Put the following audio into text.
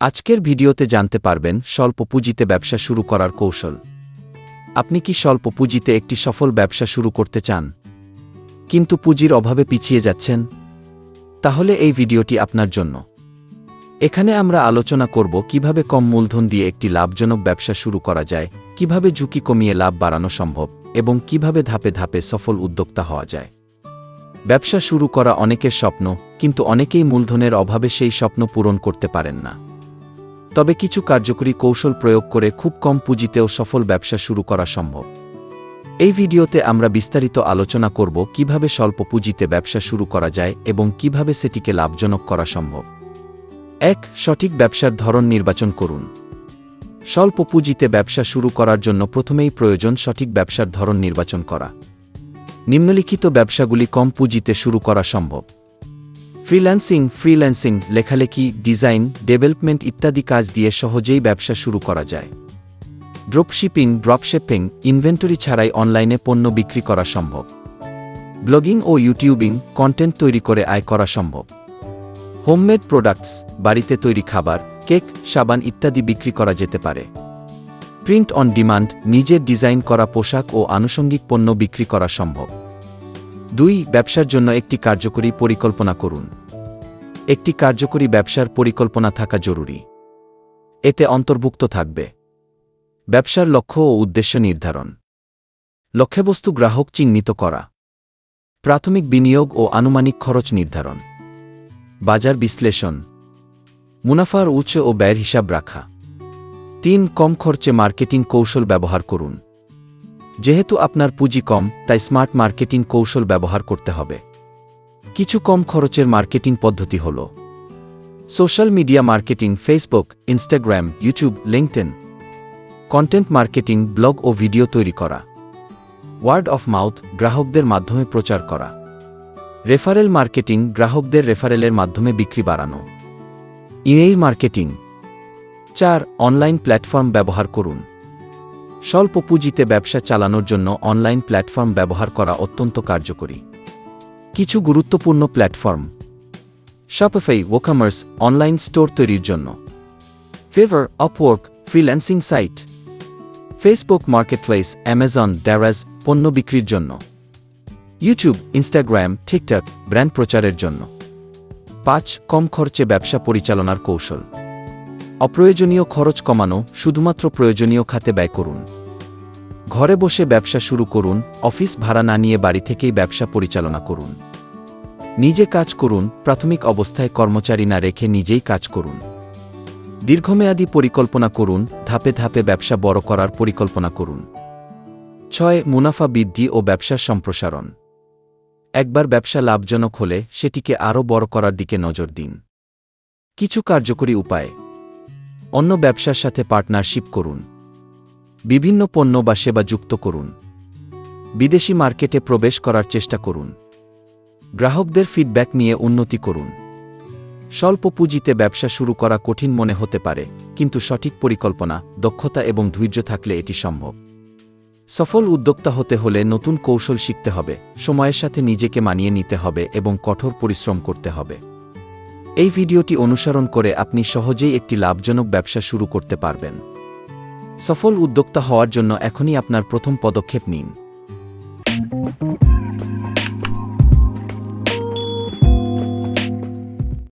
আজকের ভিডিওতে জানতে পারবেন স্বল্প পুঁজিতে ব্যবসা শুরু করার কৌশল। আপনি কি স্বল্প পুঁজিতে একটি সফল ব্যবসা শুরু করতে চান? কিন্তু পুঁজির অভাবে পিছিয়ে যাচ্ছেন? তাহলে এই ভিডিওটি আপনার জন্য। এখানে আমরা আলোচনা করব কীভাবে কম মূলধন দিয়ে একটি লাভজনক ব্যবসা শুরু করা যায়, কীভাবে ঝুঁকি কমিয়ে লাভ বাড়ানো সম্ভব, এবং কীভাবে ধাপে ধাপে সফল উদ্যোক্তা হওয়া যায়। ব্যবসা শুরু করা অনেকের স্বপ্ন, কিন্তু অনেকেই মূলধনের অভাবে সেই স্বপ্ন পূরণ করতে পারেন না। তবে কিছু কার্যকরী কৌশল প্রয়োগ করে খুব কম পুঁজিতেও সফল ব্যবসা শুরু করা সম্ভব। এই ভিডিওতে আমরা বিস্তারিত আলোচনা করব কীভাবে স্বল্প পুঁজিতে ব্যবসা শুরু করা যায় এবং কীভাবে সেটিকে লাভজনক করা সম্ভব। এক, সঠিক ব্যবসার ধরন নির্বাচন করুন। স্বল্প পুঁজিতে ব্যবসা শুরু করার জন্য প্রথমেই প্রয়োজন সঠিক ব্যবসার ধরন নির্বাচন করা। নিম্নলিখিত ব্যবসাগুলি কম পুঁজিতে শুরু করা সম্ভব। ফ্রিল্যান্সিং ফ্রিল্যান্সিং, লেখালেখি, ডিজাইন, ডেভেলপমেন্ট ইত্যাদি কাজ দিয়ে সহজেই ব্যবসা শুরু করা যায়। ড্রপশিপিং ড্রপশিপিং, ইনভেন্টরি ছাড়াই অনলাইনে পণ্য বিক্রি করা সম্ভব। ব্লগিং ও ইউটিউবিং, কন্টেন্ট তৈরি করে আয় করা সম্ভব। হোমমেড প্রোডাক্টস, বাড়িতে তৈরি খাবার, কেক, সাবান ইত্যাদি বিক্রি করা যেতে পারে। প্রিন্ট অন ডিমান্ড, নিজের ডিজাইন করা পোশাক ও আনুষঙ্গিক পণ্য বিক্রি করা সম্ভব। দুই, ব্যবসার জন্য একটি কার্যকরী পরিকল্পনা করুন। একটি কার্যকরী ব্যবসার পরিকল্পনা থাকা জরুরি। এতে অন্তর্ভুক্ত থাকবে। ব্যবসার লক্ষ্য ও উদ্দেশ্য নির্ধারণ। লক্ষ্যবস্তু গ্রাহক চিহ্নিত করা। প্রাথমিক বিনিয়োগ ও আনুমানিক খরচ নির্ধারণ। বাজার বিশ্লেষণ। মুনাফার উচ্চ ও ব্যয়ের হিসাব রাখা। তিন, কম খরচে মার্কেটিং কৌশল ব্যবহার করুন। যেহেতু আপনার পুঁজি কম, তাই স্মার্ট মার্কেটিং কৌশল ব্যবহার করতে হবে। কিছু কম খরচের মার্কেটিং পদ্ধতি হল social media marketing, Facebook, Instagram, YouTube LinkedIn content marketing, blog ও ভিডিও তৈরি করা। ওয়ার্ড অফ মাউথ, গ্রাহকদের মাধ্যমে প্রচার করা। রেফারেল মার্কেটিং, গ্রাহকদের রেফারেলের মাধ্যমে বিক্রি বাড়ানো। Email marketing. চার, অনলাইন প্ল্যাটফর্ম ব্যবহার করুন। স্বল্প পুঁজিতে ব্যবসা চালানোর জন্য অনলাইন প্ল্যাটফর্ম ব্যবহার করা অত্যন্ত কার্যকরী। কিছু গুরুত্বপূর্ণ platform. Shopify WooCommerce online store তৈরির জন্য। Fiverr Upwork freelancing site Facebook marketplace Amazon Daraz পণ্য বিক্রির জন্য। ইউটিউব ইনস্টাগ্রাম ঠিকঠাক ব্র্যান্ড প্রচারের জন্য। পাঁচ, কম খরচে ব্যবসা পরিচালনার কৌশল। অপ্রয়োজনীয় খরচ কমানো শুধুমাত্র প্রয়োজনীয় খাতে ব্যয় করুন। ঘরে বসে ব্যবসা শুরু করুন, অফিস ভাড়া না নিয়ে বাড়ি থেকেই ব্যবসা পরিচালনা করুন। নিজে কাজ করুন, প্রাথমিক অবস্থায় কর্মচারী না রেখে নিজেই কাজ করুন। দীর্ঘমেয়াদী পরিকল্পনা করুন, ধাপে ধাপে ব্যবসা বড় করার পরিকল্পনা করুন। ছয়, মুনাফা বৃদ্ধি ও ব্যবসার সম্প্রসারণ। একবার ব্যবসা লাভজনক হলে সেটিকে আরও বড় করার দিকে নজর দিন। কিছু কার্যকরী উপায়। অন্য ব্যবসার সাথে পার্টনারশিপ করুন। বিভিন্ন পণ্য বা সেবা যুক্ত করুন। বিদেশি মার্কেটে প্রবেশ করার চেষ্টা করুন। গ্রাহকদের ফিডব্যাক নিয়ে উন্নতি করুন। স্বল্প পুঁজিতে ব্যবসা শুরু করা কঠিন মনে হতে পারে, কিন্তু সঠিক পরিকল্পনা, দক্ষতা এবং ধৈর্য থাকলে এটি সম্ভব। সফল উদ্যোক্তা হতে হলে নতুন কৌশল শিখতে হবে, সময়ের সাথে নিজেকে মানিয়ে নিতে হবে এবং কঠোর পরিশ্রম করতে হবে। এই ভিডিওটি অনুসরণ করে আপনি সহজেই একটি লাভজনক ব্যবসা শুরু করতে পারবেন। সফল উদ্যোক্তা হওয়ার জন্য এখনই আপনার প্রথম পদক্ষেপ নিন।